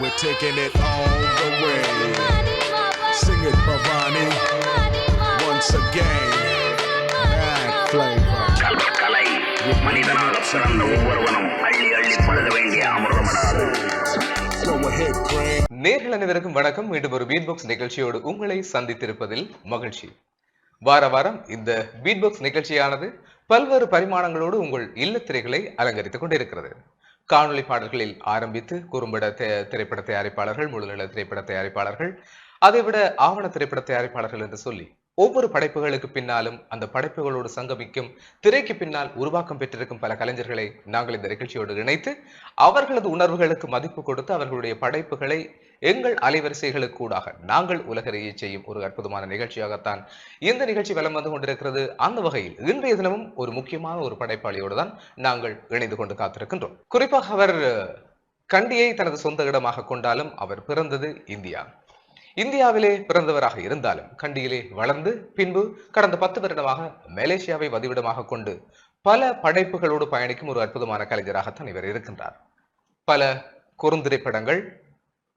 We're taking it all the way. Sing it, Bhavani. Once again. Mad flavor. கலை பிறந்த ஒவ்வொருவனும் அள்ளி அள்ளி பழுத வேண்டிய அமிர்தமடாது நேர்கள் அனைவருக்கும் வணக்கம் மீண்டும் ஒரு பீட் பாக்ஸ் நிகழ்ச்சியோடு உங்களை சந்தித்திருப்பதில் மகிழ்ச்சி வார வாரம் இந்த பீட் பாக்ஸ் நிகழ்ச்சியானது பல்வேறு பரிமாணங்களோடு உங்கள் இல்லத்திரைகளை அலங்கரித்துக் கொண்டிருக்கிறது காணொளி பாடல்களில் ஆரம்பித்து குறும்பட தே- திரைப்பட தயாரிப்பாளர்கள் முழுநில திரைப்பட தயாரிப்பாளர்கள் அதைவிட ஆவண திரைப்பட தயாரிப்பாளர்கள் என்று சொல்லி ஒவ்வொரு படைப்புகளுக்கு பின்னாலும் அந்த படைப்புகளோடு சங்கமிக்கும் திரைக்கு பின்னால் உருவாக்கம் பெற்றிருக்கும் பல கலைஞர்களை நாங்கள் இந்த நிகழ்ச்சியோடு இணைத்து அவர்களது உணர்வுகளுக்கு மதிப்பு கொடுத்து அவர்களுடைய படைப்புகளை எங்கள் அலைவரிசைகளுக்கு அலைவரிசைகளுக்கூடாக நாங்கள் உலகறிய செய்யும் ஒரு அற்புதமான நிகழ்ச்சியாகத்தான் இந்த நிகழ்ச்சி வலம் வந்து கொண்டிருக்கிறது. அந்த வகையில் இன்றைய தினமும் ஒரு முக்கியமான ஒரு படைப்பாளியோடு தான் நாங்கள் இணைந்து கொண்டு காத்திருக்கின்றோம். குறிப்பாக அவர் கண்டியை தனது சொந்த இடமாக கொண்டாலும் அவர் பிறந்தது இந்தியா. இந்தியாவிலே பிறந்தவராக இருந்தாலும் கண்டியிலே வளர்ந்து பின்பு கடந்த பத்து வருடமாக மலேசியாவை வதிவிடமாக கொண்டு பல படைப்புகளோடு பயணிக்கும் ஒரு அற்புதமான கலைஞராகத்தான் இவர் இருக்கின்றார். பல குறுந்திரைப்படங்கள்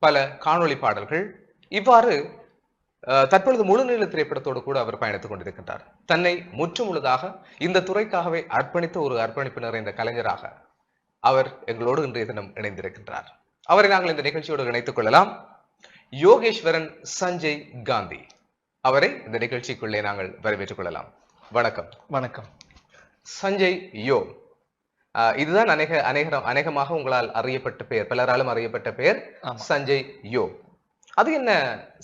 பல காணொளி பாடல்கள் இவ்வாறு தற்பொழுது முழுநீள திரைப்படத்தோடு கூட அவர் பயணித்துக் கொண்டிருக்கின்றார். தன்னை முற்று முழுதாக இந்த துறைக்காகவே அர்ப்பணித்த ஒரு அர்ப்பணிப்பு நிறைந்த கலைஞராக அவர் எங்களோடு இன்றைய தினம் இணைந்திருக்கின்றார். அவரை நாங்கள் இந்த நிகழ்ச்சியோடு இணைத்துக் கொள்ளலாம். யோகேஸ்வரன் சஞ்சய் காந்தி. அவரை இந்த நிகழ்ச்சிக்குள்ளே நாங்கள் வரவேற்றுக் கொள்ளலாம். வணக்கம். வணக்கம். சஞ்சய் யோ. இதுதான் அநேக அநேக அநேகமாக உங்களால் அறியப்பட்ட பெயர். பலராலும் அறியப்பட்ட பெயர். சஞ்சய் யோ. அது என்ன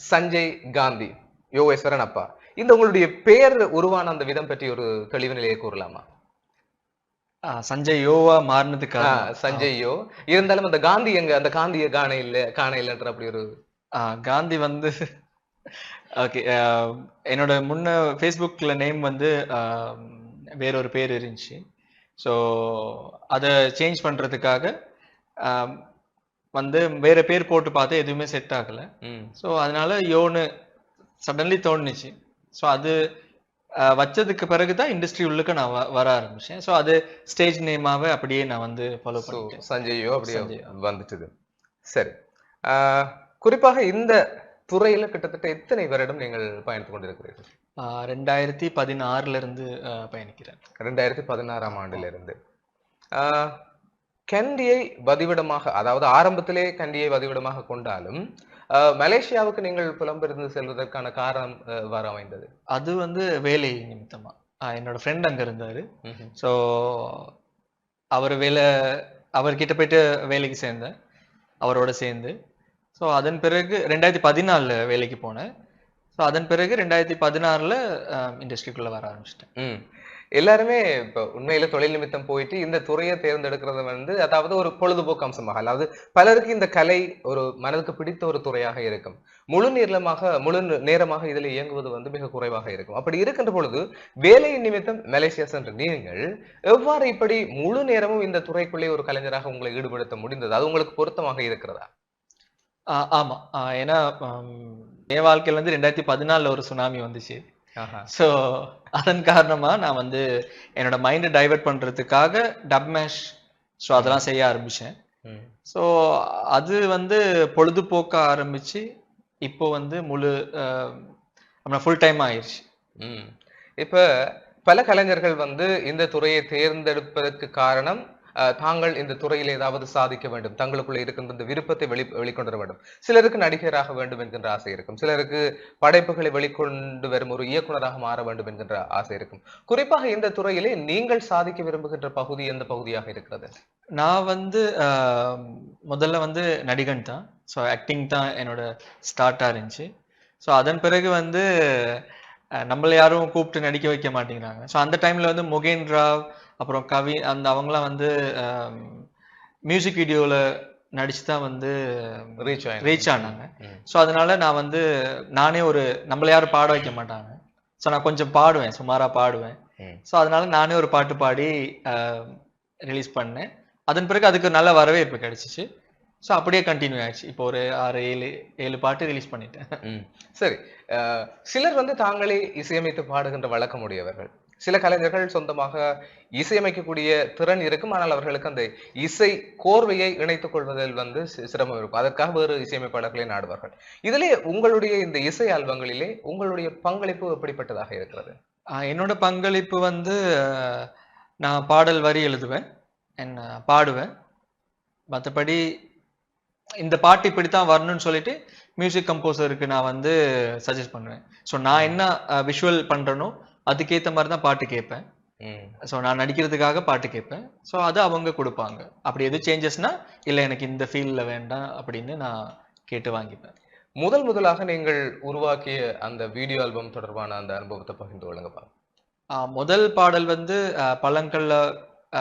சஞ்சய் காந்தி? யோகேஸ்வரன் அப்பா. இந்த உங்களுடைய பெயர் உருவான அந்த விதம் பற்றி ஒரு தெளிவு நிலையை கூறலாமா? சஞ்சய் யோவா மாறினதுக்காக சஞ்சய் யோ. இருந்தாலும் அந்த காந்தி எங்க அந்த காந்திய காண இல்ல காண இல்லைன்ற அப்படி ஒரு காந்தி வந்து ஓகே என்னோட முன்ன ஃபேஸ்புக்ல நேம் வந்து ஆ, வேற ஒரு பேர் இருந்துச்சு. ஸோ அதை சேஞ்ச் பண்றதுக்காக ஆ, வந்து வேற பேர் போட்டு பார்த்து எதுவுமே செட் ஆகல. ஸோ அதனால யோன்னு சடன்லி தோணுச்சு. ஸோ அது வச்சதுக்கு பிறகு தான் இண்டஸ்ட்ரி உள்ளுக்கு நான் வர ஆரம்பிச்சேன். ஸோ அது ஸ்டேஜ் நேமாவே அப்படியே நான் வந்து ஃபாலோ So, பண்ணிட்டேன். சஞ்சயோ அப்படியே சஞ்சய். வந்துட்டுது. சரி. குறிப்பாக இந்த துறையில கிட்டத்தட்ட எத்தனை வருடம் நீங்கள் பயணித்துக் கொண்டிருக்கிறீர்கள்? ரெண்டாயிரத்தி பதினாறுல இருந்து பயணிக்கிறேன். ரெண்டாயிரத்தி பதினாறாம் ஆண்டிலிருந்து. கண்டியை வதிவிடமாக அதாவது ஆரம்பத்திலே கண்டியை வதிவிடமாக கொண்டாலும் மலேசியாவுக்கு நீங்கள் புலம்பெயர்ந்து செல்வதற்கான காரணம் எவ்வாறு அமைந்தது. அது வந்து வேலை நிமித்தமா. ஆ, என்னோட ஃப்ரெண்ட் அங்க இருந்தாரு. ஸோ அவர் வேலை அவர்கிட்ட போயிட்டு வேலைக்கு சேர்ந்தேன். அவரோட சேர்ந்து. ஸோ அதன் பிறகு ரெண்டாயிரத்தி பதினாலில் வேலைக்கு போனேன். ஸோ அதன் பிறகு ரெண்டாயிரத்தி பதினாறில் இண்டஸ்ட்ரிக்குள்ளே வர ஆரம்பிச்சிட்டேன். ம். எல்லாருமே இப்போ உண்மையில தொழில் நிமித்தம் போயிட்டு இந்த துறையை தேர்ந்தெடுக்கிறது வந்து அதாவது ஒரு பொழுதுபோக்கு அம்சமாக அதாவது பலருக்கு இந்த கலை ஒரு மனதுக்கு பிடித்த ஒரு துறையாக இருக்கும். முழு நேரமாக முழு நேரமாக இதில் இயங்குவது வந்து மிக குறைவாக இருக்கும். அப்படி இருக்கின்ற பொழுது வேலை நிமித்தம் மலேசியா சென்ற நீங்கள் எவ்வாறு இப்படி முழு நேரமும் இந்த துறைக்குள்ளே ஒரு கலைஞராக உங்களை ஈடுபடுத்த முடிந்தது? அது உங்களுக்கு பொருத்தமாக இருக்கிறதா? ஆமா ஏன்னா என் வாழ்க்கையில வந்து ரெண்டாயிரத்தி பதினாலில் ஒரு சுனாமி வந்துச்சு. ஸோ அதன் காரணமா நான் வந்து என்னோட மைண்டை டைவர்ட் பண்றதுக்காக டப் மேஷ் ஸோ அதெல்லாம் செய்ய ஆரம்பிச்சேன். ஸோ அது வந்து பொழுதுபோக்க ஆரம்பிச்சு இப்போ வந்து முழு ஃபுல் டைம் ஆயிடுச்சு ம். இப்ப பல கலைஞர்கள் வந்து இந்த துறையை தேர்ந்தெடுப்பதற்கு காரணம் தாங்கள் இந்த துறையில் ஏதாவது சாதிக்க வேண்டும் தங்களுக்குள்ள இருக்கின்ற இந்த விருப்பத்தை வெளி வெளிக்கொண்டு வர வேண்டும். சிலருக்கு நடிகராக வேண்டும் என்கின்ற ஆசை இருக்கும். சிலருக்கு படைப்புகளை வெளிக்கொண்டு வரும் ஒரு இயக்குனராக மாற வேண்டும் என்கின்ற ஆசை இருக்கும். குறிப்பாக இந்த துறையிலே நீங்கள் சாதிக்க விரும்புகின்ற பகுதி எந்த பகுதியாக இருக்கிறது? நான் வந்து முதல்ல வந்து நடிகன் தான். ஸோ ஆக்டிங் தான் என்னோட ஸ்டார்ட்டாக இருந்துச்சு. ஸோ அதன் பிறகு வந்து நம்மளை யாரும் கூப்பிட்டு நடிக்க வைக்க மாட்டேங்கிறாங்க. ஸோ அந்த டைம்ல வந்து முகேன் ராவ் அப்புறம் கவி அந்த அவங்களாம் வந்து மியூசிக் வீடியோவில் நடிச்சு தான் வந்து ரீச் ரீச் ஆனாங்க. ஸோ அதனால நான் வந்து நானே ஒரு நம்மள யாரும் பாட வைக்க மாட்டாங்க. ஸோ நான் கொஞ்சம் பாடுவேன் சுமாராக பாடுவேன். ஸோ அதனால நானே ஒரு பாட்டு பாடி ரிலீஸ் பண்ணேன். அதன் பிறகு அதுக்கு நல்ல வரவேற்பு கிடைச்சிச்சு. ஸோ அப்படியே கண்டினியூ ஆயிடுச்சு. இப்போ ஒரு ஆறு ஏழு ஏழு பாட்டு ரிலீஸ் பண்ணிட்டேன். சரி சிலர் வந்து தாங்களே இசையமைத்து பாடுகின்ற வழக்கம் உடையவர்கள். சில கலைஞர்கள் சொந்தமாக இசையமைக்கக்கூடிய திறன் இருக்கும். ஆனால் அவர்களுக்கு அந்த இசை கோர்வையை இணைத்துக் கொள்வதில் வந்து சிரமம் இருக்கும். அதற்காக வேறு இசையமைப்பாளர்களை நாடுவார்கள். இதிலே உங்களுடைய இந்த இசை ஆல்பங்களிலே உங்களுடைய பங்களிப்பு எப்படிப்பட்டதாக இருக்கிறது? என்னோட பங்களிப்பு வந்து நான் பாடல் வரி எழுதுவேன். என்ன பாடுவேன். மற்றபடி இந்த பாட்டு இப்படித்தான் வரணும்னு சொல்லிட்டு மியூசிக் கம்போசருக்கு நான் வந்து சஜஸ்ட் பண்ணுவேன். ஸோ நான் என்ன விஷுவல் பண்றேனோ அதுக்கேற்ற மாதிரி தான் பாட்டு கேட்பேன். ஸோ நான் நடிக்கிறதுக்காக பாட்டு கேட்பேன். ஸோ அதை அவங்க கொடுப்பாங்க. அப்படி எது சேஞ்சஸ்னா இல்லை எனக்கு இந்த ஃபீல்டில் வேண்டாம் அப்படின்னு நான் கேட்டு வாங்கிப்பேன். முதல் முதலாக நீங்கள் உருவாக்கிய அந்த வீடியோ ஆல்பம் தொடர்பான அந்த அனுபவத்தை பகிர்ந்து கொள்ளுங்கப்பா. முதல் பாடல் வந்து பழங்கள்ல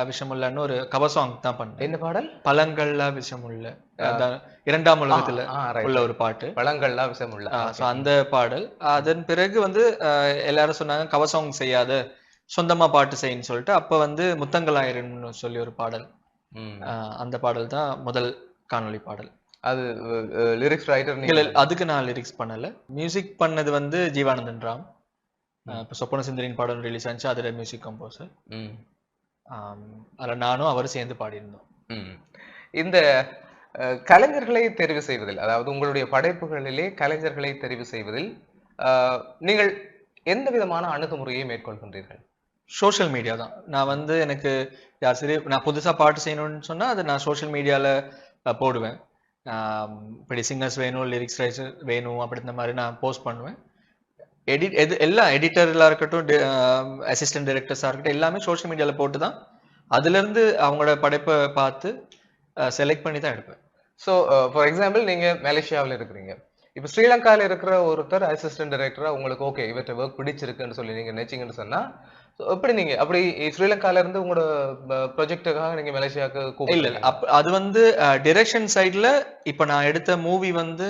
விஷமுள்ளன்னு ஒரு கவர் சாங் தான் பண்ணேன். என்ன பாடல்? பழங்கள்ல விஷமுள்ள. இரண்டாம் உலகத்துல. உள்ள ஒரு பாட்டு. பழங்கள்லாம் விஷம் உள்ள ஸோ அந்த பாடல். அதன் பிறகு வந்து எல்லாரும் சொன்னாங்க கவர் சாங் செய்யாத சொந்தமா பாட்டு செய்யுன்னு சொல்லிட்டு அப்ப வந்து முத்தங்களாயிரம்னு சொல்லி ஒரு பாடல். அந்த பாடல் தான் முதல் காணொளி பாடல். அது லிரிக்ஸ் ரைட்டர் இல்ல அதுக்கு நான் லிரிக்ஸ் பண்ணல. மியூசிக் பண்ணது வந்து ஜீவானந்தன் ராம். இப்ப சொப்பன சுந்தரின் பாடல் ரிலீஸ் ஆச்சு அதுல மியூசிக் கம்போசர் அதில் நானும் அவரும் சேர்ந்து பாடியிருந்தோம். இந்த கலைஞர்களை தெரிவு செய்வதில் அதாவது உங்களுடைய படைப்புகளிலே கலைஞர்களை தெரிவு செய்வதில் நீங்கள் எந்த விதமான அணுகுமுறையை மேற்கொள்கின்றீர்கள்? சோஷியல் மீடியா தான். நான் வந்து எனக்கு யார் சரி நான் புதுசா பாட்டு செய்யணும்னு சொன்னா அதை நான் சோஷியல் மீடியால போடுவேன். இப்படி சிங்கர்ஸ் வேணும் லிரிக்ஸ் ரைட்டர் வேணும் அப்படி இந்த மாதிரி நான் போஸ்ட் பண்ணுவேன். எடிட் எது எல்லா எடிட்டர்லாம் இருக்கட்டும் அசிஸ்டன்ட் டைரக்டர்ஸாக இருக்கட்டும் எல்லாமே சோஷியல் மீடியால போட்டு தான் அதுல இருந்து அவங்களோட படைப்பை பார்த்து செலக்ட் பண்ணி தான் எடுப்பேன். ஸோ ஃபார் எக்ஸாம்பிள் நீங்க மலேசியாவில் இருக்கிறீங்க. இப்போ ஸ்ரீலங்காவில் இருக்கிற ஒருத்தர் அசிஸ்டன்ட் டைரக்டரா உங்களுக்கு ஓகே இவற்றை ஒர்க் பிடிச்சிருக்குன்னு சொல்லி நீங்க நினைச்சீங்கன்னு சொன்னா so எப்படி நீங்க அப்படி ஸ்ரீலங்கால இருந்து உங்களோட ப்ராஜெக்டுக்காக நீங்க மலேசியாவுக்கு இல்ல அது வந்து டிரெக்ஷன் சைடுல இப்ப நான் எடுத்த மூவி வந்து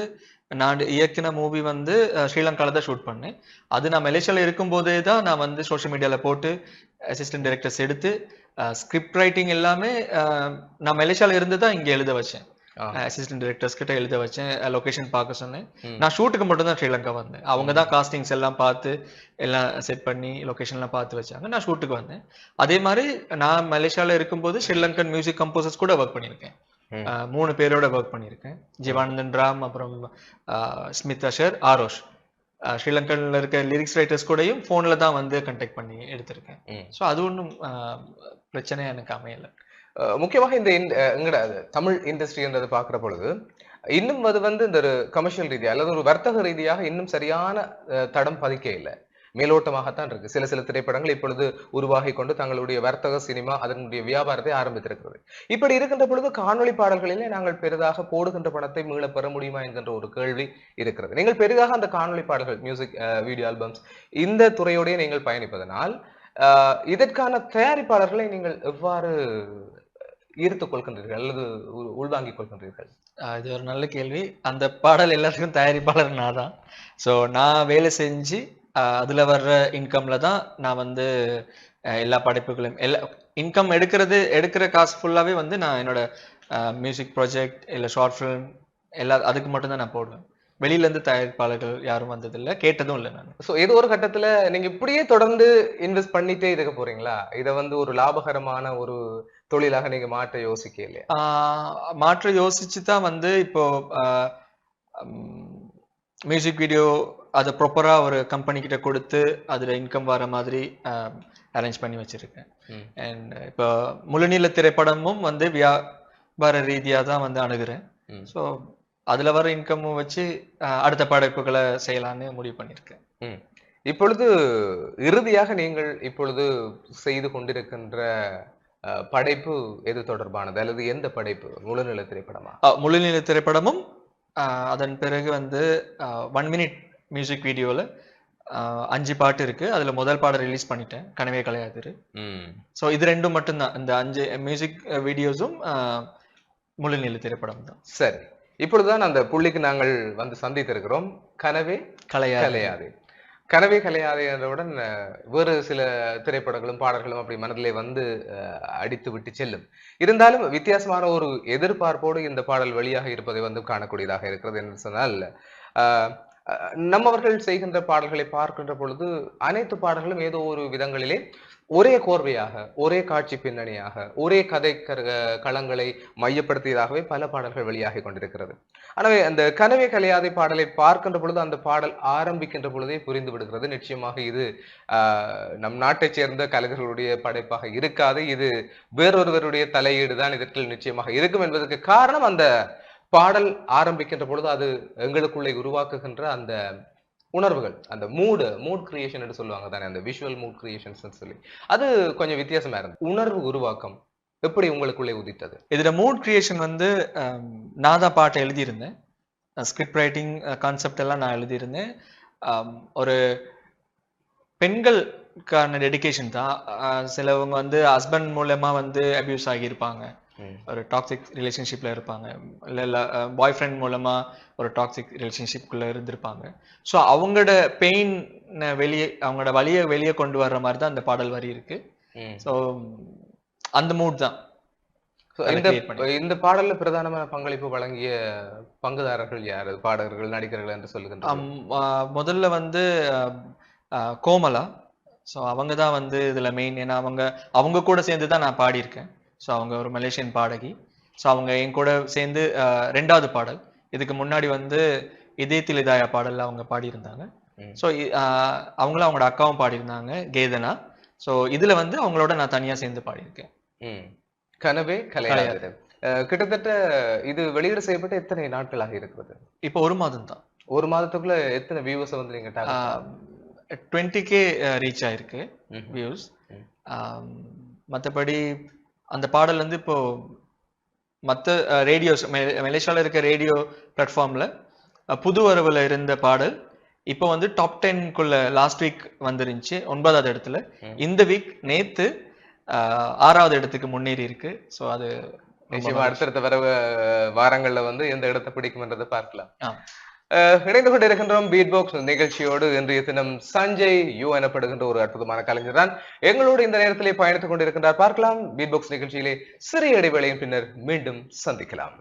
நான் இயக்கின மூவி வந்து ஸ்ரீலங்கால தான் ஷூட் பண்ணேன். அது நான் மலேசியால இருக்கும்போதே தான் நான் வந்து சோஷியல் மீடியால போட்டு அசிஸ்டன்ட் டைரக்டர்ஸ் எடுத்து ஸ்கிரிப்ட் ரைட்டிங் எல்லாமே நான் மலேசியால இருந்து தான் இங்க எழுத வச்சேன். அசிஸ்டன்ட் டைரக்டர்ஸ் கிட்ட எழுத வச்சேன் லொகேஷன் பார்க்க சொன்னேன். நான் ஷூட்டுக்கு மட்டும் தான் ஸ்ரீலங்கா வந்தேன். அவங்க தான் காஸ்டிங்ஸ் எல்லாம் பார்த்து எல்லாம் செட் பண்ணி லொகேஷன்லாம் பார்த்து வச்சாங்க. நான் ஷூட்டுக்கு வந்தேன். அதே மாதிரி நான் மலேசியால இருக்கும்போது ஸ்ரீலங்கன் மியூசிக் கம்போசர்ஸ் கூட ஒர்க் பண்ணியிருக்கேன். மூணு பேரோட ஒர்க் பண்ணியிருக்கேன். ஜீவானந்தன் ராம் அப்புறம் ஸ்மித் அஷர் ஆரோஷ். ஸ்ரீலங்கன்ல இருக்க லிரிக்ஸ் ரைட்டர்ஸ் கூடயும் ஃபோன்ல தான் வந்து கண்டெக்ட் பண்ணி எடுத்திருக்கேன். ஸோ அது ஒன்றும் பிரச்சனையா எனக்கு அமையல. முக்கியமாக இந்த எங்கட தமிழ் இண்டஸ்ட்ரின்றதை பார்க்குற பொழுது இன்னும் அது வந்து இந்த ஒரு கமர்ஷியல் ரீதியாக அல்லது ஒரு வர்த்தக ரீதியாக இன்னும் சரியான தடம் பதிக்க இல்லை. மேலோட்டமாகத்தான் இருக்கு. சில சில திரைப்படங்கள் இப்பொழுது உருவாகி கொண்டு தங்களுடைய வர்த்தக சினிமா அதனுடைய வியாபாரத்தை ஆரம்பித்திருக்கிறது. இப்படி இருக்கின்ற பொழுது காணொலி பாடல்களிலே நாங்கள் பெரிதாக போடுகின்ற பணத்தை மீள பெற முடியுமா என்கின்ற ஒரு கேள்வி இருக்கிறது. நீங்கள் பெரிதாக அந்த காணொலி பாடல்கள் மியூசிக் வீடியோ ஆல்பம்ஸ் இந்த துறையோடய நீங்கள் பயணிப்பதனால் இதற்கான தயாரிப்பாளர்களை நீங்கள் எவ்வாறு ஈர்த்துக் கொள்கின்றீர்கள்? அல்லது உள்வாங்கிக் கொள்கின்றீர்கள்? இது ஒரு நல்ல கேள்வி. அந்த பாடல் எல்லாத்துக்கும் தயாரிப்பாளர் நான் தான். ஸோ நான் வேலை செஞ்சு அதுல வர்ற இன்கம்ல தான் நான் வந்து எல்லா படைப்புகளையும் எல்லா இன்கம் எடுக்கிறது எடுக்கிற காசு ஃபுல்லாவே வந்து நான் என்னோட மியூசிக் ப்ராஜெக்ட் இல்லை ஷார்ட் ஃபிலிம் எல்லா அதுக்கு மட்டும்தான் நான் போடுவேன். வெளியில இருந்து தயாரிப்பாளர்கள் யாரும் வந்ததில்லை கேட்டதும் இல்லை நான். சோ ஏதோ ஒரு கட்டத்துல நீங்க இப்படியே தொடர்ந்து இன்வெஸ்ட் பண்ணிட்டே இருக்க போறீங்களா? இதை வந்து ஒரு லாபகரமான ஒரு தொழிலாக நீங்க மாற்ற யோசிக்க இல்லையா மாற்ற யோசிச்சு தான் வந்து இப்போ மியூசிக் வீடியோ அதை ப்ராப்பராக ஒரு கம்பெனி கிட்ட கொடுத்து அதில் இன்கம் வர மாதிரி அரேஞ்ச் பண்ணி வச்சிருக்கேன். அண்ட் இப்போ முழுநீள திரைப்படமும் வந்து வியாபார ரீதியாக தான் வந்து அணுகுறேன். ஸோ அதில் வர இன்கமும் வச்சு அடுத்த படைப்புகளை செய்யலான்னு முடிவு பண்ணியிருக்கேன். இப்பொழுது இறுதியாக நீங்கள் இப்பொழுது செய்து கொண்டிருக்கின்ற படைப்பு எது தொடர்பானது அல்லது எந்த படைப்பு முழுநில திரைப்படமா ஆஹ் முழுநீள திரைப்படமும் அதன் பிறகு வந்து ஒன் மினிட் மியூசிக் வீடியோவில் அஞ்சு பாட்டு இருக்கு. அதுல முதல் பாடம் ரிலீஸ் பண்ணிட்டேன். கனவே கலையாதிரு. ம். ஸோ இது ரெண்டும் மட்டும்தான். இந்த அஞ்சு மியூசிக் வீடியோஸும் முழுநீள திரைப்படம் தான். சரி. இப்பொழுதுதான் அந்த புள்ளிக்கு நாங்கள் வந்து சந்தித்திருக்கிறோம். கனவே கலையா கலையாதே. கனவே கலையாதே என்றவுடன் அஹ், வேறு சில திரைப்படங்களும் பாடல்களும் அப்படி மனதிலே வந்து அடித்து விட்டு செல்லும். இருந்தாலும் வித்தியாசமான ஒரு எதிர்பார்ப்போடு இந்த பாடல் வெளியாக இருப்பதை வந்து காணக்கூடியதாக இருக்கிறது என்று சொன்னால் நம்மவர்கள் செய்கின்ற பாடல்களை பார்க்கின்ற பொழுது அனைத்து பாடல்களும் ஏதோ ஒரு விதங்களிலே ஒரே கோர்வையாக ஒரே காட்சி பின்னணியாக ஒரே கதை களங்களை மையப்படுத்தியதாகவே பல பாடல்கள் வெளியாகி கொண்டிருக்கிறது. எனவே அந்த கனவே கலையாதை பாடலை பார்க்கின்ற பொழுது அந்த பாடல் ஆரம்பிக்கின்ற பொழுதே புரிந்து விடுகிறது. நிச்சயமாக இது நம் நாட்டைச் சேர்ந்த கலைஞர்களுடைய படைப்பாக இருக்காது. இது வேறொருவருடைய தலையீடு தான் இதற்கு நிச்சயமாக இருக்கும் என்பதற்கு காரணம் அந்த பாடல் ஆரம்பிக்கின்ற பொழுது அது எங்களுக்குள்ளே உருவாக்குகின்ற அந்த உணர்வுகள் அந்த மூடு மூட் கிரியேஷன் என்று சொல்லுவாங்க தானே அந்த விஷுவல் மூட் கிரியேஷன்ஸ் சொல்லி. அது கொஞ்சம் வித்தியாசமா இருந்தது. உணர்வு உருவாக்கம் எப்படி உங்களுக்குள்ளே உதித்தது? இதுல மூட் கிரியேஷன் வந்து நான் தான் பாட்டை எழுதியிருந்தேன். ஸ்கிரிப்ட் ரைட்டிங் கான்செப்ட் எல்லாம் நான் எழுதியிருந்தேன். ஒரு பெண்களுக்கான டெடிகேஷன் தான். சிலவங்க வந்து ஹஸ்பண்ட் மூலயமா வந்து அபியூஸ் ஆகியிருப்பாங்க. ஒரு டாக்ஸிக் ரிலேஷன்ஷிப்ல இருப்பாங்க. இல்லை இல்லை பாய் ஃப்ரெண்ட் மூலமா ஒரு டாக்ஸிக் ரிலேஷன்ஷிப்குள்ள இருந்திருப்பாங்க. ஸோ அவங்களோட பெயின் வெளியே அவங்களோட வழியை வெளியே கொண்டு வர்ற மாதிரி தான் அந்த பாடல் வரி இருக்கு. ஸோ அந்த மூட் தான். இந்த. இந்த பாடல்ல பிரதானமான பங்களிப்பு வழங்கிய பங்குதாரர்கள் யார்? பாடகர்கள் நடிகர்கள் என்று சொல்லுகின்ற முதல்ல வந்து கோமலா. ஸோ அவங்க தான் வந்து இதில் மெயின் ஏன்னா அவங்க அவங்க கூட சேர்ந்து தான் நான் பாடியிருக்கேன். ஸோ அவங்க ஒரு மலேசியன் பாடகி. ஸோ அவங்க என் கூட சேர்ந்து ரெண்டாவது பாடல். இதுக்கு முன்னாடி வந்து இதயத்தில் இதாயா பாடல்ல அவங்க பாடியிருந்தாங்க. ஸோ அவங்களும் அவங்களோட அக்காவும் பாடியிருந்தாங்க கேதனா. ஸோ இதுல வந்து அவங்களோட நான் தனியா சேர்ந்து பாடியிருக்கேன். கனவே கலையாது அஹ், கிட்டத்தட்ட இது வெளியீடு செய்யப்பட்டு எத்தனை நாட்களாக இருக்கிறது? இப்போ ஒரு மாதம் தான் ஒரு மாதத்துக்குள்ள எத்தனை வியூஸ் வந்து நீங்க டுவெண்ட்டி கே ரீச் ஆயிருக்கு. வியூஸ். மற்றபடி அந்த பாடல் வந்து இப்போ மற்ற ரேடியோஸ் மலேசியாவில் இருக்க ரேடியோ பிளாட்ஃபார்மில் புது வரவில் இருந்த பாடல் இப்போ வந்து டாப் டென்குள்ள லாஸ்ட் வீக் வந்துருந்துச்சு ஒன்பதாவது இடத்துல. இந்த வீக் நேத்து ஆறாவது இடத்துக்கு முன்னேறி இருக்கு ஸோ அது நிச்சயமா அடுத்தடுத்த வர வாரங்கள்ல வந்து எந்த இடத்தை பிடிக்கும்ன்றதை பார்க்கலாம் ஆ. இணைந்து கொண்டிருக்கின்றோம் பீட் பாக்ஸ் நிகழ்ச்சியோடு இன்றைய தினம் சஞ்சய் யூ எனப்படுகின்ற ஒரு அற்புதமான கலைஞர் தான் எங்களோடு இந்த நேரத்திலே பயணித்துக் கொண்டிருக்கின்றார். பார்க்கலாம் பீட் பாக்ஸ் நிகழ்ச்சியிலே சிறிய இடைவேளையின் பின்னர் மீண்டும் சந்திக்கலாம்.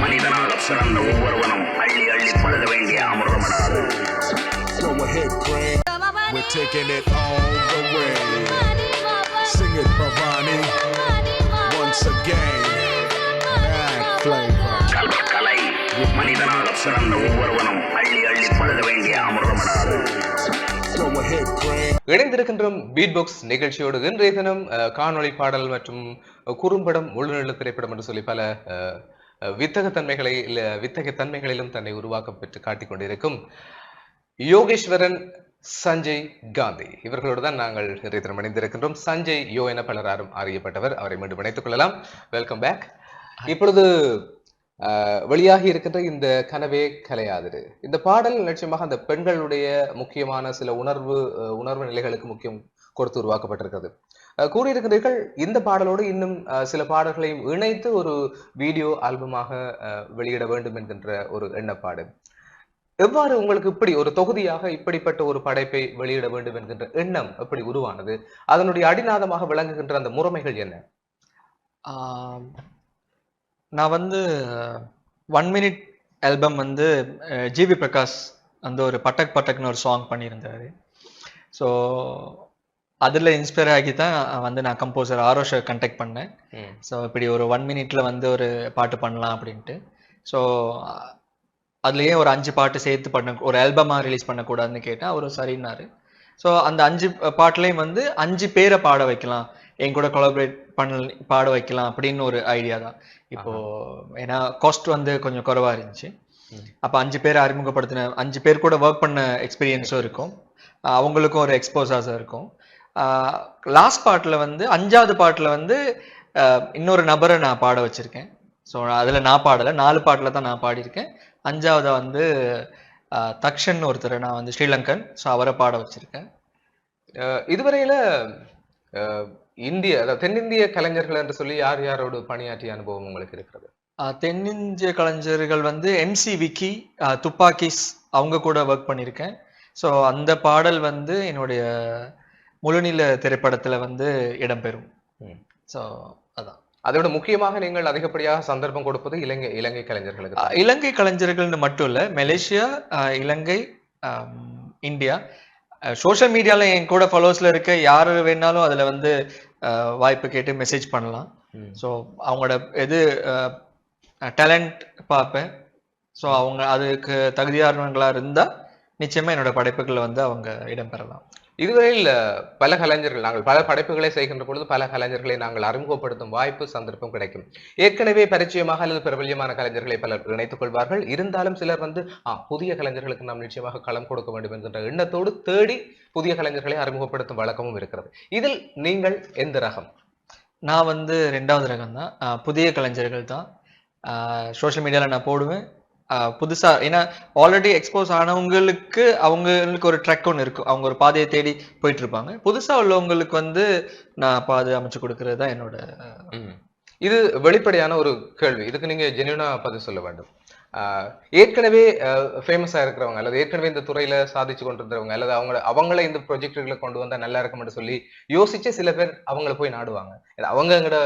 மனிதனாக பிறந்த ஒவ்வொருவனும் அள்ளி அள்ளி வேண்டிய. We're taking it all the way. Sing it, Bhavani. Once again, bad flavor. கல- கலை மனிதனாக அள்ளி அள்ளி பழுத வேண்டிய அமிர்தமடாது இணைந்திருக்கின்றோம் பீட் பாக்ஸ் நிகழ்ச்சியோடு இன்றைய தினம் அஹ், காணொளி பாடல் மற்றும் குறும்படம் முழுநில திரைப்படம் என்று சொல்லி பல அஹ், அஹ், வித்தகத்தன்மைகளை இல்ல வித்தகத்தன்மைகளிலும் தன்னை உருவாக்க பெற்று காட்டிக் கொண்டிருக்கும் யோகேஸ்வரன் சஞ்சய் காந்தி. இவர்களோடு தான் நாங்கள் இன்றைய தினம் இணைந்திருக்கின்றோம். சஞ்சய் யோ என பலராரும் அறியப்பட்டவர். அவரை மீண்டும் இணைத்துக் கொள்ளலாம். வெல்கம் பேக் இப்பொழுது வெளியாகி இருக்கின்ற இந்த கனவே கலையாதிரு இந்த பாடல் நிச்சயமாக அந்த பெண்களுடைய முக்கியமான சில உணர்வு உணர்வு நிலைகளுக்கு முக்கியம் கொடுத்து உருவாக்கப்பட்டிருக்கிறது. கூறியிருக்கிறீர்கள் இந்த பாடலோடு இன்னும் சில பாடல்களையும் இணைத்து ஒரு வீடியோ ஆல்பமாக அஹ், வெளியிட வேண்டும் என்கின்ற ஒரு எண்ணப்பாடு. எவ்வாறு உங்களுக்கு இப்படி ஒரு தொகுதியாக இப்படிப்பட்ட ஒரு படைப்பை வெளியிட வேண்டும் என்கின்ற எண்ணம் எப்படி உருவானது? அதனுடைய அடிநாதமாக விளங்குகின்ற அந்த முறைமைகள் என்ன? நான் வந்து ஒன் மினிட் ஆல்பம் வந்து ஜிவி பிரகாஷ் அந்த ஒரு பட்டக் பட்டக்னு ஒரு சாங் பண்ணியிருந்தாரு. ஸோ அதில் இன்ஸ்பயர் ஆகி தான் வந்து நான் கம்போசர் ஆரோஷை கண்டெக்ட் பண்ணேன். ஸோ இப்படி ஒரு ஒன் மினிட்ல வந்து ஒரு பாட்டு பண்ணலாம் அப்படின்ட்டு. ஸோ அதுலயே ஒரு அஞ்சு பாட்டு சேர்த்து பண்ண ஒரு ஆல்பமாக ரிலீஸ் பண்ணக்கூடாதுன்னு கேட்டேன் அவர் சரின்னாரு. ஸோ அந்த அஞ்சு பாட்டுலையும் வந்து அஞ்சு பேரை பாட வைக்கலாம். என் கூட கொலாபரேட் பண்ண பாட வைக்கலாம் அப்படின்னு ஒரு ஐடியா தான். இப்போ ஏன்னா காஸ்ட் வந்து கொஞ்சம் குறைவா இருந்துச்சு. அப்போ அஞ்சு பேரை அறிமுகப்படுத்தின அஞ்சு பேர் கூட ஒர்க் பண்ண எக்ஸ்பீரியன்ஸும் இருக்கும். அவங்களுக்கும் ஒரு எக்ஸ்போசாஸும் இருக்கும். லாஸ்ட் பாட்டில் வந்து அஞ்சாவது பாட்டில் வந்து இன்னொரு நபரை நான் பாட வச்சிருக்கேன். ஸோ அதில் நான் பாடலை. நாலு பாட்டில் தான் நான் பாடியிருக்கேன். அஞ்சாவதா வந்து தக்ஷன் ஒருத்தர் நான் வந்து ஸ்ரீலங்கன் ஸோ அவரை பாட வச்சிருக்கேன். இதுவரையில இந்திய அதாவது தென்னிந்திய கலைஞர்கள் என்று சொல்லி யார் யாரோடு பணியாற்றிய அனுபவம் உங்களுக்கு இருக்கிறது? தென்னிந்திய கலைஞர்கள் வந்து எம்சி விக்கி துப்பாக்கிஸ் அவங்க கூட ஒர்க் பண்ணியிருக்கேன். ஸோ அந்த பாடல் வந்து என்னுடைய முழுநில திரைப்படத்துல வந்து இடம்பெறும். ஸோ அதோட முக்கியமாக நீங்கள் அதிகப்படியாக சந்தர்ப்பம் கொடுப்பது இலங்கை இலங்கை கலைஞர்களுக்கு இலங்கை கலைஞர்கள்னு மட்டும் இல்ல மலேசியா இலங்கை இந்தியா சோஷியல் மீடியால என் கூட ஃபாலோவர்ஸ்ல இருக்க யார் வேணாலும் அதுல வந்து வாய்ப்பு கேட்டு மெசேஜ் பண்ணலாம். ஸோ அவங்களோட எது டேலண்ட் பார்ப்பேன். ஸோ அவங்க அதுக்கு தகுதியானவங்களா இருந்தா நிச்சயமா என்னோட படைப்புகள் வந்து அவங்க இடம்பெறலாம் இதுவரையில் பல கலைஞர்கள் நாங்கள் பல படைப்புகளை செய்கின்ற பொழுது பல கலைஞர்களை நாங்கள் அறிமுகப்படுத்தும் வாய்ப்பு சந்தர்ப்பம் கிடைக்கும். ஏற்கனவே பரிச்சயமாக அல்லது பிரபல்யமான கலைஞர்களை பலர் இணைத்துக் கொள்வார்கள். இருந்தாலும் சிலர் வந்து ஆ புதிய கலைஞர்களுக்கு நாம் நிச்சயமாக களம் கொடுக்க வேண்டும் என்கின்ற எண்ணத்தோடு தேடி புதிய கலைஞர்களை அறிமுகப்படுத்தும் வழக்கமும் இருக்கிறது. இதில் நீங்கள் எந்த ரகம்? நான் வந்து ரெண்டாவது ரகம் தான் புதிய கலைஞர்கள் தான். சோஷியல் மீடியாவில் நான் போடுவேன். புதுசா ஏன்னா ஆல்ரெடி எக்ஸ்போஸ் ஆனவங்களுக்கு அவங்களுக்கு ஒரு ட்ரெக் ஒன்று இருக்கும். அவங்க ஒரு பாதையை தேடி போயிட்டு இருப்பாங்க புதுசா உள்ளவங்களுக்கு வந்து நான் பாதை அமைச்சு கொடுக்கறது தான் என்னோட. இது வெளிப்படையான ஒரு கேள்வி. இதுக்கு நீங்க ஜென்யூனா பதில் சொல்ல வேண்டும். ஏற்கனவே ஃபேமஸாக இருக்கிறவங்க அல்லது ஏற்கனவே இந்த துறையில் சாதிச்சு கொண்டிருந்தவங்க அல்லது அவங்க அவங்கள இந்த ப்ரொஜெக்டுகளை கொண்டு வந்தால் நல்லா இருக்கும்னு சொல்லி யோசிச்சு சில பேர் அவங்கள போய் நாடுவாங்க. அவங்க எங்களோட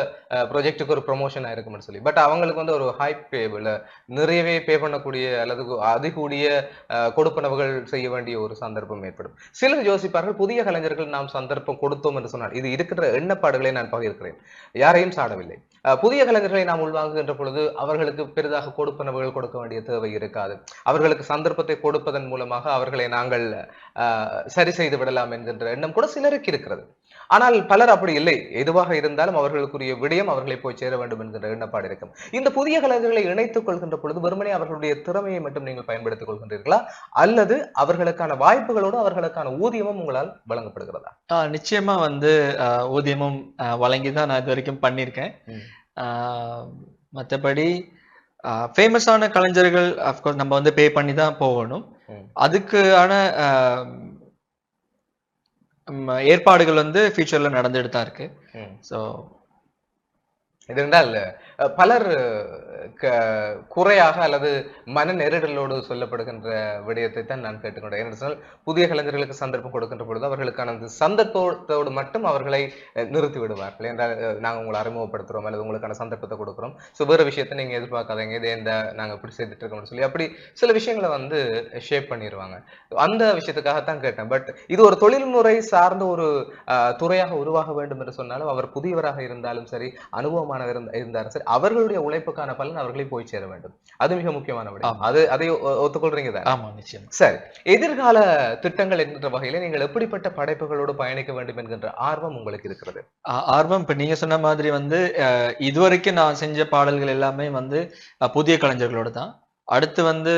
ப்ரொஜெக்ட்டுக்கு ஒரு ப்ரொமோஷன் இருக்கும்னு சொல்லி. பட் அவங்களுக்கு வந்து ஒரு ஹை பே இல்லை நிறையவே பே பண்ணக்கூடிய அல்லது அதிகூடிய கொடுப்பனவுகள் செய்ய வேண்டிய ஒரு சந்தர்ப்பம் ஏற்படும். சிலர் யோசிப்பார்கள் புதிய கலைஞர்கள் நாம் சந்தர்ப்பம் கொடுத்தோம் என்று சொன்னால் இது இருக்கிற எண்ணப்பாடுகளை நான் பகிர்கிறேன். யாரையும் சாடவில்லை. புதிய கலைஞர்களை நாம் உள்வாங்குகின்ற பொழுது அவர்களுக்கு பெரிதாக கொடுப்பனவுகள் கொடுக்க வேண்டிய தேவை இருக்காது. அவர்களுக்கு சந்தர்ப்பத்தை கொடுப்பதன் மூலமாக அவர்களை நாங்கள் அஹ், சரி செய்து விடலாம் என்கின்ற எண்ணம் கூட சிலருக்கு இருக்கிறது. ஆனால் பலர் அப்படி இல்லை. எதுவாக இருந்தாலும் அவர்களுக்குரிய விடயம் அவர்களை போய் சேர வேண்டும் என்கின்ற எண்ணப்பாடு இருக்கும். இந்த புதிய கலைஞர்களை இணைத்துக் கொள்கின்ற பொழுது வெறுமனே அவர்களுடைய திறமையை மட்டும் நீங்கள் பயன்படுத்திக் கொள்கின்றீர்களா? அல்லது அவர்களுக்கான வாய்ப்புகளோடு அவர்களுக்கான ஊதியமும் உங்களால் வழங்கப்படுகிறதா? நிச்சயமா வந்து ஊதியமும் வழங்கி தான் நான் இது வரைக்கும் பண்ணியிருக்கேன் மற்றபடி ஃபேமஸான கலைஞர்கள் அஃப்கோர்ஸ் நம்ம வந்து பே பண்ணி தான் போகணும். அதுக்கான ஏற்பாடுகள் வந்து ஃபியூச்சர்ல நடந்துட்டு தான் இருக்கு. ஸோ அஹ், பலர் க- குறையாக அல்லது மன நெருடலோடு சொல்லப்படுகின்ற விடயத்தை தான் நான் கேட்டுக்கொண்டேன். ஏன்னு சொன்னால் புதிய கலைஞர்களுக்கு சந்தர்ப்பம் கொடுக்கின்ற பொழுது அவர்களுக்கான அந்த சந்தர்ப்பத்தோடு மட்டும் அவர்களை நிறுத்தி விடுவார்கள். என்றால் நாங்கள் உங்களை அறிமுகப்படுத்துகிறோம் அல்லது உங்களுக்கான சந்தர்ப்பத்தை கொடுக்குறோம். ஸோ வேறு விஷயத்தை நீங்கள் எதிர்பார்க்காதீங்க. இதே இந்த நாங்கள் இப்படி செய்துட்டு இருக்கோம்னு சொல்லி அப்படி சில விஷயங்களை வந்து ஷேப் பண்ணிடுவாங்க அந்த விஷயத்துக்காகத்தான் கேட்டேன். பட் இது ஒரு தொழில்முறை சார்ந்த ஒரு துறையாக உருவாக வேண்டும் என்று சொன்னாலும் அவர் புதியவராக இருந்தாலும் சரி அனுபவமானவர் இருந்தாலும் சரி அவர்களுடைய உழைப்புக்கான பலன் அவர்களை போய் சேர வேண்டும். அது மிக முக்கியமான விடயம். அது அதை ஒத்துக்கொள்றீங்க தானே? ஆமா நிச்சயம். சரி. எதிர்கால திட்டங்கள் என்கின்ற வகையில நீங்கள் எப்படிப்பட்ட படைப்புகளோடு பயணிக்க வேண்டும் என்கின்ற ஆர்வம் உங்களுக்கு இருக்கிறது? ஆர்வம் இப்ப நீங்க சொன்ன மாதிரி வந்து இதுவரைக்கும் நான் செஞ்ச பாடல்கள் எல்லாமே வந்து புதிய கலைஞர்களோட தான். அடுத்து வந்து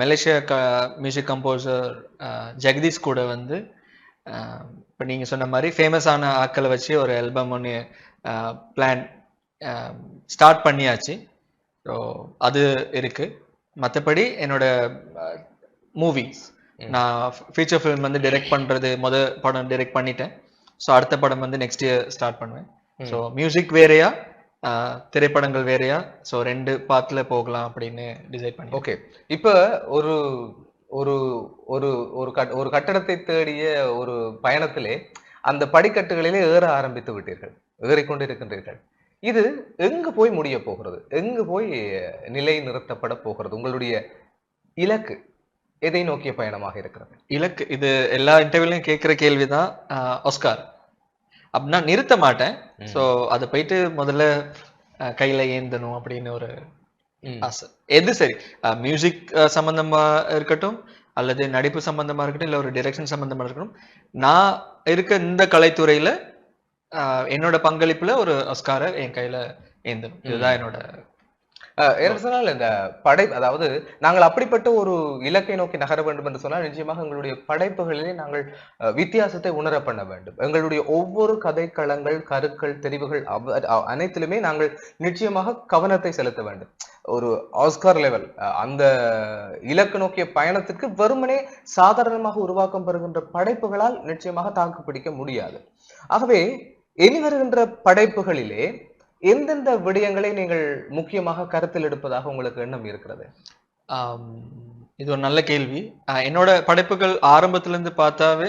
மலேசியா க மியூசிக் கம்போசர் ஜெகதீஷ் கூட வந்து இப்ப நீங்க சொன்ன மாதிரி ஃபேமஸான ஆட்களை வச்சு ஒரு ஆல்பம் ஒன்று பிளான் ஸ்டார்ட் பண்ணியாச்சு. ஸோ அது இருக்கு. மற்றபடி என்னோட மூவிஸ். நான் ஃபீச்சர் ஃபிலிம் வந்து டைரக்ட் பண்றது முத படம் டைரக்ட் பண்ணிட்டேன். ஸோ அடுத்த படம் வந்து நெக்ஸ்ட் இயர் ஸ்டார்ட் பண்ணுவேன். ஸோ மியூசிக் வேறையா? திரைப்படங்கள் வேறையா? ஸோ ரெண்டு பார்ட்ல போகலாம் அப்படின்னு டிசைட் பண்ணி ஓகே இப்ப ஒரு ஒரு ஒரு ஒரு கட் ஒரு கட்டடத்தை தேடிய ஒரு பயணத்திலே அந்த படிக்கட்டுகளிலே ஏற ஆரம்பித்து விட்டீர்கள். ஏறிக்கொண்டு இருக்கின்றீர்கள் இது எங்கு போய் முடிய போகிறது? எங்கு போய் நிலை நிறுத்தப்பட போகிறது? உங்களுடைய இலக்கு எதை நோக்கிய பயணமாக இருக்கிறது? இலக்கு இது எல்லா இன்டர்வியூலையும் கேட்குற கேள்விதான் ஆஹ் ஆஸ்கார் அப்படின்னா நிறுத்த மாட்டேன். ஸோ அதை போயிட்டு முதல்ல கையில ஏந்தணும் அப்படின்னு ஒரு. ஆசை. எது சரி? மியூசிக் சம்பந்தமா இருக்கட்டும் அல்லது நடிப்பு சம்பந்தமா இருக்கட்டும் இல்ல ஒரு டிரெக்ஷன் சம்பந்தமா இருக்கட்டும். நான் இருக்க இந்த கலைத்துறையில என்னோட பங்களிப்புல ஒரு ஆஸ்காரை என் கையில ஏந்தணும். இதுதான் என்னோட என்ன சொன்னால் இந்த படை அதாவது நாங்கள் அப்படிப்பட்ட ஒரு இலக்கை நோக்கி நகர வேண்டும் என்று சொன்னால் நிச்சயமாக எங்களுடைய படைப்புகளிலே நாங்கள் வித்தியாசத்தை உணர பண்ண வேண்டும். எங்களுடைய ஒவ்வொரு கதைக்களங்கள் கருக்கள் தெரிவுகள் அனைத்திலுமே நாங்கள் நிச்சயமாக கவனத்தை செலுத்த வேண்டும். ஒரு ஆஸ்கார் லெவல் அந்த இலக்கு நோக்கிய பயணத்திற்கு வெறுமனே சாதாரணமாக உருவாக்கம் பெறுகின்ற படைப்புகளால் நிச்சயமாக தாக்கு பிடிக்க முடியாது. ஆகவே இனி வருகின்ற படைப்புகளிலே எந்தெந்த விடயங்களை நீங்கள் முக்கியமாக கருத்தில் எடுப்பதாக உங்களுக்கு எண்ணம் இருக்கிறது? இது ஒரு நல்ல கேள்வி. என்னோட படைப்புகள் ஆரம்பத்துல இருந்து பார்த்தாவே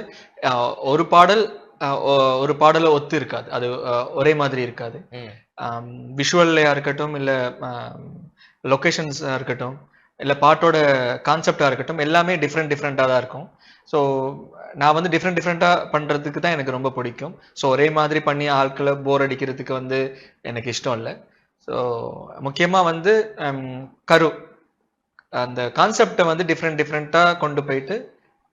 ஒரு பாடல் ஒரு பாடல ஒத்து இருக்காது. அது ஒரே மாதிரி இருக்காது. விஷுவல்லையா இருக்கட்டும் இல்ல லொக்கேஷன்ஸா இருக்கட்டும் இல்ல பாட்டோட கான்செப்டா இருக்கட்டும் எல்லாமே டிஃப்ரெண்ட் டிஃப்ரெண்டா தான் இருக்கும். ஸோ நான் வந்து டிஃப்ரெண்ட் டிஃப்ரெண்ட்டாக பண்ணுறதுக்கு தான் எனக்கு ரொம்ப பிடிக்கும். ஸோ ஒரே மாதிரி பண்ணி ஆட்களை போர் அடிக்கிறதுக்கு வந்து எனக்கு இஷ்டம் இல்லை. ஸோ முக்கியமாக வந்து um, கரு. அந்த கான்செப்டை வந்து டிஃப்ரெண்ட் டிஃப்ரெண்ட்டாக கொண்டு போயிட்டு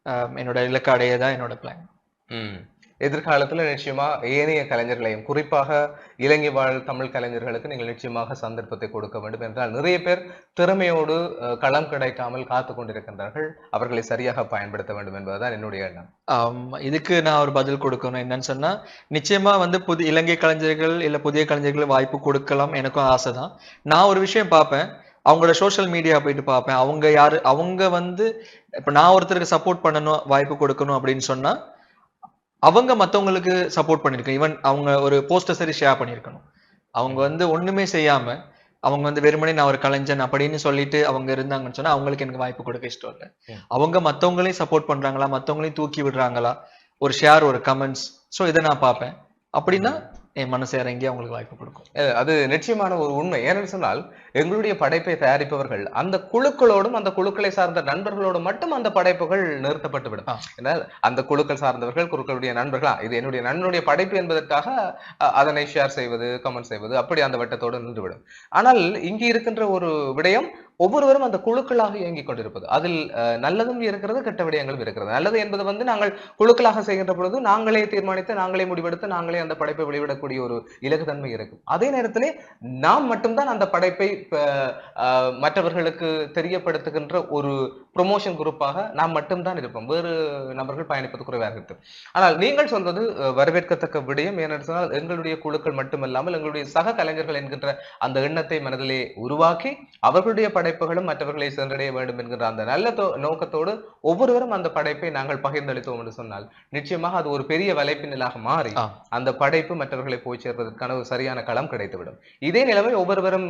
um, என்னோட இலக்கு அடைய தான் என்னோட பிளான் ம். எதிர்காலத்துல நிச்சயமா ஏனைய கலைஞர்களையும் குறிப்பாக இலங்கை வாழ் தமிழ் கலைஞர்களுக்கு நீங்கள் நிச்சயமாக சந்தர்ப்பத்தை கொடுக்க வேண்டும். என்றால் நிறைய பேர் திறமையோடு களம் கிடைக்காமல் காத்து கொண்டிருக்கின்றார்கள். அவர்களை சரியாக பயன்படுத்த வேண்டும் என்பதுதான் என்னுடைய எண்ணம். இதுக்கு நான் ஒரு பதில் கொடுக்கணும். என்னன்னு சொன்னா நிச்சயமா வந்து புது இலங்கை கலைஞர்கள் இல்ல புதிய கலைஞர்கள் வாய்ப்பு கொடுக்கலாம் எனக்கும் ஆசை தான் நான் ஒரு விஷயம் பார்ப்பேன். அவங்களோட சோஷியல் மீடியா போயிட்டு பார்ப்பேன். அவங்க யாரு அவங்க வந்து இப்போ நான் ஒருத்தருக்கு சப்போர்ட் பண்ணணும் வாய்ப்பு கொடுக்கணும் அப்படின்னு சொன்னால் அவங்க மத்தவங்களுக்கு சப்போர்ட் பண்ணிருக்கணும் ஈவன் அவங்க ஒரு போஸ்டர் சரி ஷேர் பண்ணியிருக்கணும். அவங்க வந்து ஒண்ணுமே செய்யாம அவங்க வந்து வெறுமனே நான் ஒரு கலைஞன் அப்படின்னு சொல்லிட்டு அவங்க இருந்தாங்கன்னு சொன்னா அவங்களுக்கு எனக்கு வாய்ப்பு கொடுக்க இஷ்டம் இல்லை. அவங்க மத்தவங்களையும் சப்போர்ட் பண்றாங்களா? மத்தவங்களையும் தூக்கி விடுறாங்களா? ஒரு ஷேர் ஒரு கமெண்ட்ஸ் ஸோ இதை நான் பார்ப்பேன். அப்படின்னா என் மனசு இறங்கி அவங்களுக்கு வாய்ப்பு கொடுக்கும். அது நிச்சயமான ஒரு உண்மை. ஏனென்று சொன்னால் எங்களுடைய படைப்பை தயாரிப்பவர்கள் அந்த குழுக்களோடும் அந்த குழுக்களை சார்ந்த நண்பர்களோடும் மட்டும் அந்த படைப்புகள் நிறுத்தப்பட்டு விடும். ஆ. ஏன்னால் அந்த குழுக்கள் சார்ந்தவர்கள் குழுக்களுடைய நண்பர்களா? இது என்னுடைய நண்பனுடைய படைப்பு என்பதற்காக அதனை ஷேர் செய்வது கமெண்ட் செய்வது அப்படி அந்த வட்டத்தோடு நின்றுவிடும். ஆனால் இங்கே இருக்கின்ற ஒரு விடயம் ஒவ்வொருவரும் அந்த குழுக்களாக இயங்கிக் கொண்டிருப்பது. அதில் நல்லதும் இருக்கிறது கெட்ட விடயங்களும் இருக்கிறது. நல்லது என்பது வந்து நாங்கள் குழுக்களாக செய்கின்ற பொழுது நாங்களே தீர்மானித்து நாங்களே முடிவெடுத்து நாங்களே அந்த படைப்பை வெளிவிடக்கூடிய ஒரு இலகுதன்மை இருக்கும். அதே நேரத்திலே நாம் மட்டும்தான் அந்த படைப்பை மற்றவர்களுக்கு தெரியப்படுத்துகின்ற ஒரு ப்ரொமோஷன் குரூப்பாக நாம் மட்டும்தான் இருப்போம். வேறு நபர்கள் பயணிப்பது குறைவாக இருக்கும். ஆனால் நீங்கள் சொல்வது வரவேற்கத்தக்க விடயம் ஏனென்றால் எங்களுடைய குழுக்கள் மட்டுமல்லாமல் எங்களுடைய சக கலைஞர்கள் என்கின்ற அந்த எண்ணத்தை மனதிலே உருவாக்கி அவர்களுடைய படைப்புகளும் மற்றவர்களை சென்றடைய வேண்டும் என்கின்ற அந்த நல்ல நோக்கத்தோடு ஒவ்வொருவரும் அந்த படைப்பை நாங்கள் பகிர்ந்தளித்தோம் என்று சொன்னால் நிச்சயமாக அது ஒரு பெரிய வலைப்பின்னலாக மாறி. அந்த படைப்பு மற்றவர்களை போய் சேர்வதற்கான ஒரு சரியான களம் கிடைத்துவிடும். இதே நிலைமை ஒவ்வொருவரும்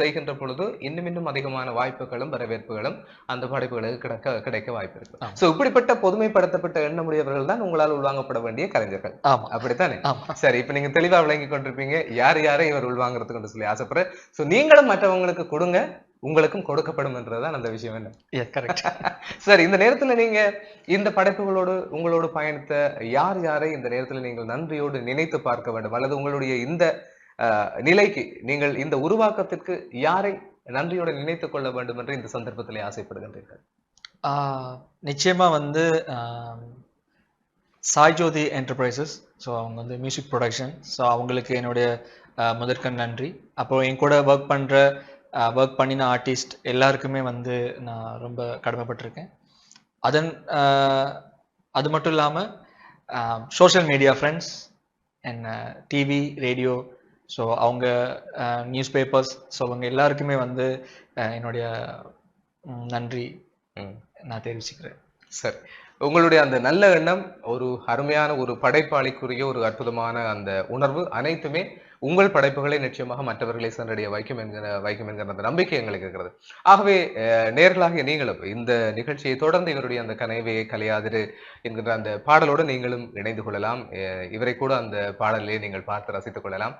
செய்கின்ற பொழுது இன்னும் இன்னும் அதிகமான வாய்ப்புகளும் வரவேற்புகளும் அந்த படைப்புகளுக்கு கிடைக்க கிடைக்க வாய்ப்பு இருக்கு. சோ இப்படிப்பட்ட பொதுமைப்படுத்தப்பட்ட எண்ணமுடையவர்கள் தான் உங்களால் உள்வாங்கப்பட வேண்டிய கலைஞர்கள். அப்படித்தானே? சரி இப்ப நீங்க தெளிவா விளங்கி கொண்டிருப்பீங்க. யார் யாரை இவர் உள்வாங்குறதுக்கு சொல்லி ஆசைப்படுற சோ நீங்களும் மற்றவங்களுக்கு கொடுங்க. உங்களுக்கும் கொடுக்கப்படும் என்றதுதான் அந்த விஷயம் என்ன? கரெக்ட் சரி இந்த நேரத்துல நீங்க இந்த படைப்புகளோடு உங்களோடு பயணித்த யார் யாரை இந்த நேரத்துல நீங்கள் நன்றியோடு நினைத்து பார்க்க வேண்டும்? அல்லது உங்களுடைய இந்த நிலைக்கு நீங்கள் இந்த உருவாக்கத்திற்கு யாரை நன்றியோடு நினைத்துக் கொள்ள வேண்டும் என்று இந்த சந்தர்ப்பத்திலே ஆசைப்படுகின்றீர்கள்? நிச்சயமா வந்து சாய் ஜோதி என்டர்பிரைசஸ் ஸோ அவங்க வந்து மியூசிக் ப்ரொடக்ஷன் ஸோ அவங்களுக்கு என்னுடைய முதற்கண் நன்றி. அப்புறம் என் கூட ஒர்க் பண்ணுற ஒர்க் பண்ணின ஆர்டிஸ்ட் எல்லாருக்குமே வந்து நான் ரொம்ப கடமைப்பட்டிருக்கேன். அதன் அது மட்டும் இல்லாமல் சோஷியல் மீடியா ஃப்ரெண்ட்ஸ் என்ன டிவி ரேடியோ ஸோ அவங்க நியூஸ் பேப்பர்ஸ் ஸோ அவங்க எல்லாருக்குமே வந்து என்னுடைய நன்றி. நான் தெரிவிச்சுக்கிறேன். சரி. உங்களுடைய அந்த நல்ல எண்ணம் ஒரு அருமையான ஒரு படைப்பாளிக்குரிய ஒரு அற்புதமான அந்த உணர்வு அனைத்துமே உங்கள் படைப்புகளை நிச்சயமாக மற்றவர்களை சென்றடைய வைக்கும் என்கிற வைக்கும் என்கிற அந்த நம்பிக்கை எங்களுக்கு இருக்கிறது. ஆகவே அஹ், நீங்களும் இந்த நிகழ்ச்சியை தொடர்ந்து இவருடைய அந்த கனவையை கலையாதிரு என்கின்ற அந்த பாடலோடு நீங்களும் இணைந்து கொள்ளலாம். அஹ், இவரை கூட அந்த பாடலிலே நீங்கள் பார்த்து ரசித்துக் கொள்ளலாம்.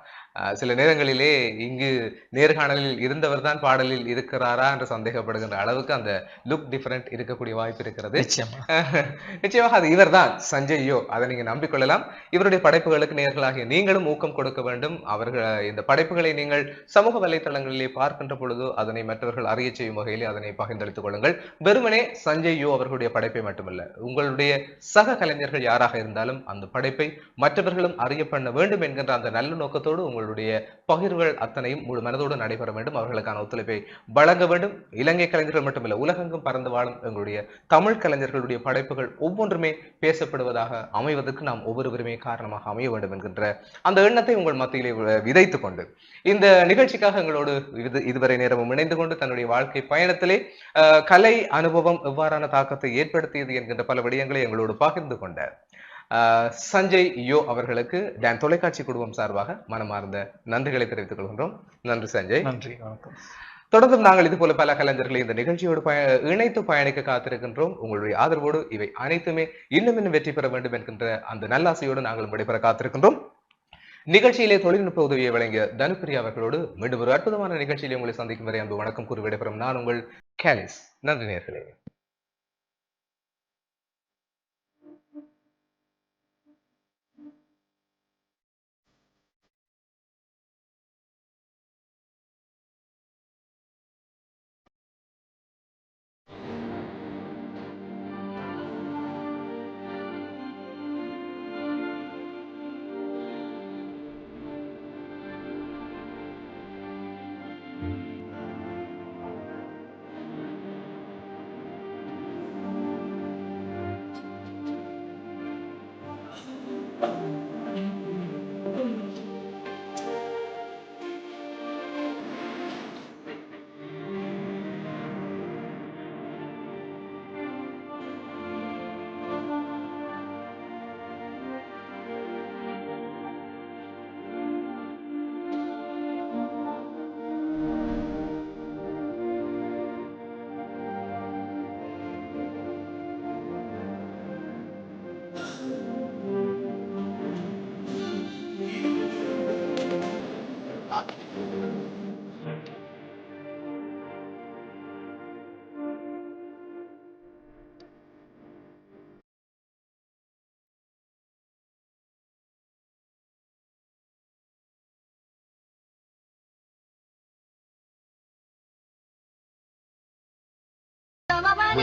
சில நேரங்களிலே இங்கு நேர்காணலில் இருந்தவர் தான் பாடலில் இருக்கிறாரா என்று சந்தேகப்படுகின்ற அளவுக்கு அந்த லுக் டிஃபரெண்ட் இருக்கக்கூடிய வாய்ப்பு இருக்கிறது. நிச்சயமா. நிச்சயமாக அது இவர்தான் சஞ்சய் யோ அதை நீங்க நம்பிக்கொள்ளலாம். இவருடைய படைப்புகளுக்கு நேர்களாகிய நீங்களும் ஊக்கம் கொடுக்க வேண்டும். அவர்கள் இந்த படைப்புகளை நீங்கள் சமூக வலைத்தளங்களிலே பார்க்கின்ற பொழுது அதனை மற்றவர்கள் அறிய செய்யும் வகையிலே அதனை பகிர்ந்தளித்துக் கொள்ளுங்கள். வெறுமனே சஞ்சய் யோ அவர்களுடைய படைப்பை மட்டுமல்ல உங்களுடைய சக கலைஞர்கள் யாராக இருந்தாலும் அந்த படைப்பை மற்றவர்களும் அறிய பண்ண வேண்டும் என்கின்ற அந்த நல்ல நோக்கத்தோடு உங்களுடைய பகிர்வுகள் அத்தனையும் முழு மனதோடு நடைபெற வேண்டும். அவர்களுக்கான ஒத்துழைப்பை வழங்க வேண்டும். இலங்கை கலைஞர்கள் மட்டுமல்ல உலகெங்கும் பறந்து வாழும் எங்களுடைய தமிழ் கலைஞர்களுடைய படைப்புகள் ஒவ்வொன்றுமே பேசப்படுவதாக அமைவதற்கு நாம் ஒவ்வொருவருமே காரணமாக அமைய வேண்டும் என்கின்ற அந்த எண்ணத்தை உங்கள் மத்தியிலே விதைத்து விதைத்துக் கொண்டு இந்த நிகழ்ச்சிக்காக எங்களோடு இது இதுவரை நேரமும் இணைந்து கொண்டு தன்னுடைய வாழ்க்கை பயணத்திலே கலை அனுபவம் எவ்வாறான தாக்கத்தை ஏற்படுத்தியது என்கின்ற பல விடயங்களை எங்களோடு பகிர்ந்து கொண்ட சஞ்சய் யோ அவர்களுக்கு டான் தொலைக்காட்சி குடும்பம் சார்பாக மனமார்ந்த நன்றிகளை தெரிவித்துக் கொள்கின்றோம். நன்றி சஞ்சய். நன்றி வணக்கம். தொடர்ந்தும் நாங்கள் இது போல பல கலைஞர்களை இந்த நிகழ்ச்சியோடு பய இணைத்து பயணிக்க காத்திருக்கின்றோம். உங்களுடைய ஆதரவோடு இவை அனைத்துமே இன்னும் இன்னும் வெற்றி பெற வேண்டும் என்கின்ற அந்த நல்லாசையோடு நாங்கள் விடைபெற காத்திருக்கின்றோம். நிகழ்ச்சியிலே தொழில்நுட்ப உதவியை வழங்கிய தனுப்பிரியா அவர்களோடு மீண்டும் ஒரு அற்புதமான நிகழ்ச்சியிலே உங்களை சந்திக்கும் வரை அன்பு வணக்கம் கூறி விடைபெறும். நான் உங்கள் கேலிஸ். நன்றி நேர்களே.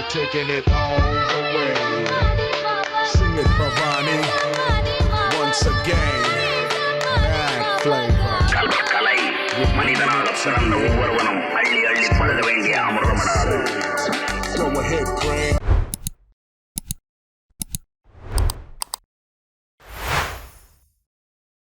taking it all the way. Sing it, Bhavani. Once again, bad flavor. கல- கலை மனிதனாக பிறந்த ஒவ்வொருவனும் அள்ளி அள்ளி பழுத வேண்டிய அமிர்தமடாது Go ahead, Greg.